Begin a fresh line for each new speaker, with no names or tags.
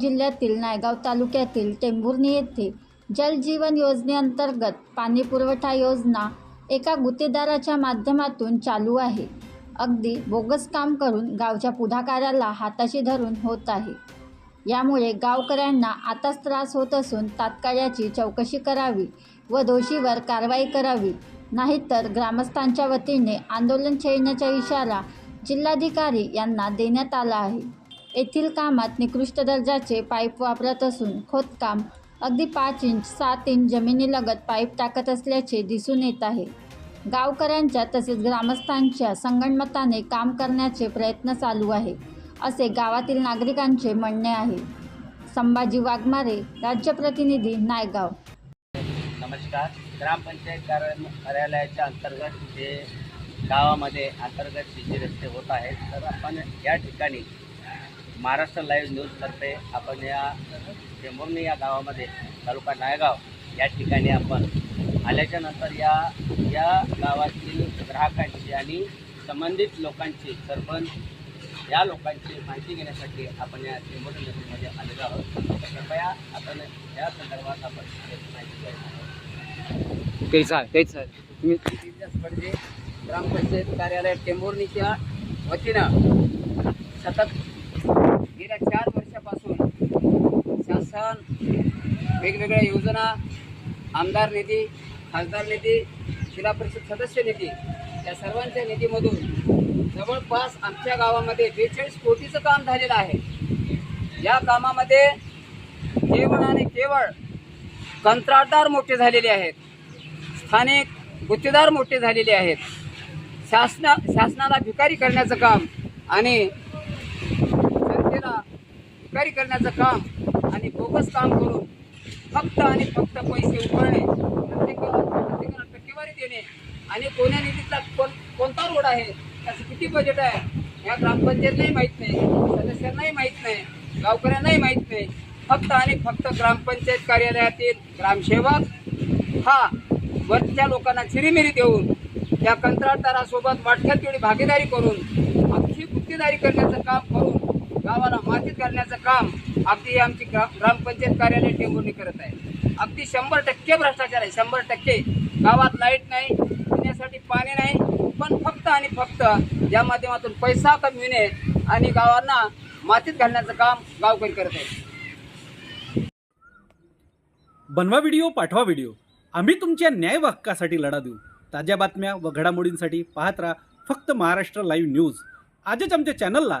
जिल्ह्यातील नायगाव तालुक्यातील टेंभुर्णी येथे जल जीवन योजनेअंतर्गत पाणी पुरवठा योजना एका गुत्तेदाराच्या माध्यमातून चालू आहे. अगदी बोगस काम करून गावच्या पुढाकाराला हाताशी धरून होत आहे. यामुळे गावकऱ्यांना आताच त्रास होत असून तात्काळाची चौकशी करावी व दोषीवर कारवाई करावी. नाहीतर ग्रामस्थांच्या वतीने आंदोलन छेडण्याचा इशारा जिल्हाधिकारी यांना देण्यात आला आहे. येथील कामात निकृष्ट दर्जाचे पाईप वापरत असून खोदकाम अगदी पाच इंच सात इंच जमिनीलगत पाईप टाकत असल्याचे दिसून येत आहे. गावकऱ्यांच्या तसेच ग्रामस्थांच्या संगणमताने काम करण्याचे प्रयत्न चालू आहे असे गावातील नागरिकांचे म्हणणे आहे. संभाजी वाघमारे राज्य प्रतिनिधी नायगाव.
नमस्कार. ग्रामपंचायत कार्य कार्यालयाच्या अंतर्गत जे गावामध्ये अंतर्गत सिंची रस्ते होत आहेत तर आपण या ठिकाणी महाराष्ट्र लाईव्ह न्यूजतर्फे आपण या टेंभुर्णी या गावामध्ये तालुका नायगाव या ठिकाणी आपण आल्याच्यानंतर या या गावातील ग्राहकांची आणि संबंधित लोकांची सरपंच या लोकांची माहिती घेण्यासाठी आपण या टेंभुर्णी नगरमध्ये आलेलो आहोत. कृपया आपण या संदर्भात आपण माहिती घ्यायची
कैसा कैसा तुम्ही
म्हणजे ग्रामपंचायत कार्यालय टेंभुर्णीच्या वतीनं सतत गेल्या चार वर्षापासून शासन वेगवेगळ्या योजना आमदार निधी खासदार निधी जिल्हा परिषद सदस्य निधी या सर्वांच्या निधीमधून जवळपास आमच्या गावामध्ये बेचाळीस कोटीचं काम झालेलं आहे. या कामामध्ये केवळ आणि केवळ कंत्राटदार मोठे झालेले आहेत. स्थानिक गुत्तेदार मोठे झालेले आहेत. शासना शासनाला भिकारी करण्याचं काम आणि भिकारी करण्याचं काम आणि बोगस काम करून फक्त आणि फक्त पैसे उभारणे प्रत्येकाला प्रत्येकाला टक्केवारी देणे आणि कोण्या निधीचा कोण कोणता रोड आहे त्याचं किती बजेट आहे या ग्रामपंचायतलाही माहीत नाही सदस्यांनाही माहीत नाही गावकऱ्यांनाही माहीत नाही. फक्त आणि फक्त ग्रामपंचायत कार्यालयातील ग्रामसेवक हा वरच्या लोकांना चिरीमिरी देऊन त्या कंत्राटदारासोबत वाटक्यात तेवढी भागीदारी करून अख्खी गुत्तेदारी करण्याचं काम करून गावाला मातीत घालण्याचं काम अगदी आमची ग्रा ग्रामपंचायत कार्यालय टेंबुर्णी करत आहे. अगदी शंभर टक्के भ्रष्टाचार आहे शंभर टक्के. गावात लाइट नाही पिण्यासाठी पाणी नाही पण फक्त आणि फक्त या माध्यमातून पैसा कमविणे आणि गावांना मातीत घालण्याचं काम गावकरी करत आहे
बनवा व्हिडिओ पाठवा व्हिडिओ. आम्ही तुमच्या न्याय हक्कासाठी लढा देऊ. ताज्या बातम्या व घडामोडींसाठी पाहत राहा फक्त महाराष्ट्र लाईव्ह न्यूज. आजच आमच्या चॅनलला